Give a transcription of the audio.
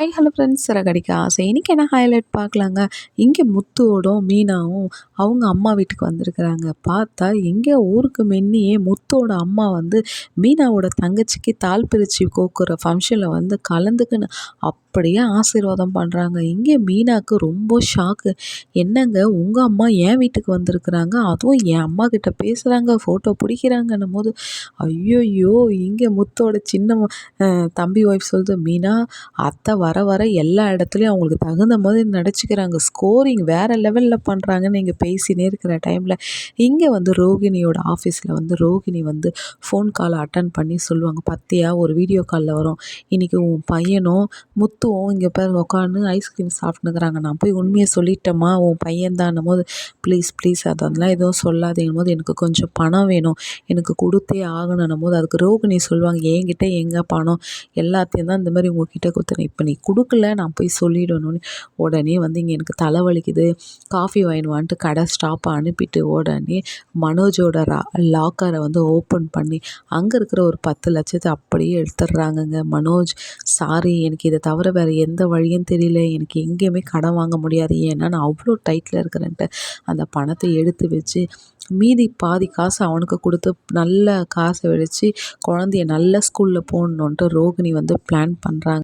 High hello friends Siragadikka ஆசை இன்றைக்கி என்ன ஹைலைட் பார்க்கலாங்க? இங்கே முத்துவோடும் மீனாவும் அவங்க அம்மா வீட்டுக்கு வந்திருக்கிறாங்க. பார்த்தா எங்கே ஊருக்கு மென்னியே முத்தோட அம்மா வந்து மீனாவோட தங்கச்சிக்கு தால் பிரித்து கோக்குற ஃபங்க்ஷனில் வந்து கலந்துக்குன்னு அப்படியே ஆசீர்வாதம் பண்ணுறாங்க இங்கே மீனாவுக்கு ரொம்ப ஷாக்கு என்னங்க உங்கள் அம்மா என் வீட்டுக்கு வந்திருக்குறாங்க? அதுவும் என் அம்மா கிட்ட பேசுகிறாங்க ஃபோட்டோ பிடிக்கிறாங்கன்னும் போது ஐயோயோ இங்கே முத்தோட சின்ன தம்பி ஒய்ஃப் சொல்லுது மீனா அத்தை வர வர எல்லா இடத்துலையும் அவங்களுக்கு தகுந்த மாதிரி நடிச்சுக்கிறாங்க. ஸ்கோரிங் வேறு லெவலில் பண்ணுறாங்கன்னு இங்கே பேசினே இருக்கிற டைமில் இங்கே வந்து ரோகிணியோட ஆஃபீஸில் வந்து ரோகிணி வந்து ஃபோன் காலை அட்டன் பண்ணி சொல்லுவாங்க. பத்தியா ஒரு வீடியோ காலில் வரும். இன்றைக்கி உன் பையனும் முத்துவும் இங்கே பேர் உட்காந்து ஐஸ்கிரீம் சாப்பிட்டுக்கிறாங்க நான் போய் உண்மையை சொல்லிட்டேம்மா உன் பையன்தான்னும் போது ப்ளீஸ் ப்ளீஸ் அதெல்லாம் எதுவும் சொல்லாதீங்கும் போது எனக்கு கொஞ்சம் பணம் வேணும். எனக்கு கொடுத்தே ஆகணும் போது அதுக்கு ரோகிணி சொல்லுவாங்க. என்கிட்ட எங்கே பணம்? எல்லாத்தையும் தான் இந்த மாதிரி உங்ககிட்ட கொடுத்தேன். இப்போ நீ கொடுக்கல நான் போய் சொல்லிடணும்னு. உடனே வந்து இங்கே எனக்கு தலைவலிக்குது. காஃபி வாங்கினுவான்ட்டு கடை ஸ்டாப்பை அனுப்பிட்டு உடனே மனோஜோட ரா லாக்கரை வந்து ஓப்பன் பண்ணி அங்கே இருக்கிற ஒரு பத்து லட்சத்தை அப்படியே எடுத்துடுறாங்கங்க. மனோஜ் சாரி எனக்கு இதை தவிர வேறு எந்த வழியும் தெரியல. எனக்கு எங்கேயுமே கடன் வாங்க முடியாது. ஏன்னா நான் அவ்வளோ டைட்டில் இருக்கிறேன்ட்டு. அந்த பணத்தை எடுத்து வச்சு மீதி பாதி காசு அவனுக்கு கொடுத்து நல்ல காசை வச்சு குழந்தைய நல்ல ஸ்கூலில் போடணுன்ட்டு ரோகிணி வந்து பிளான் பண்ணுறாங்க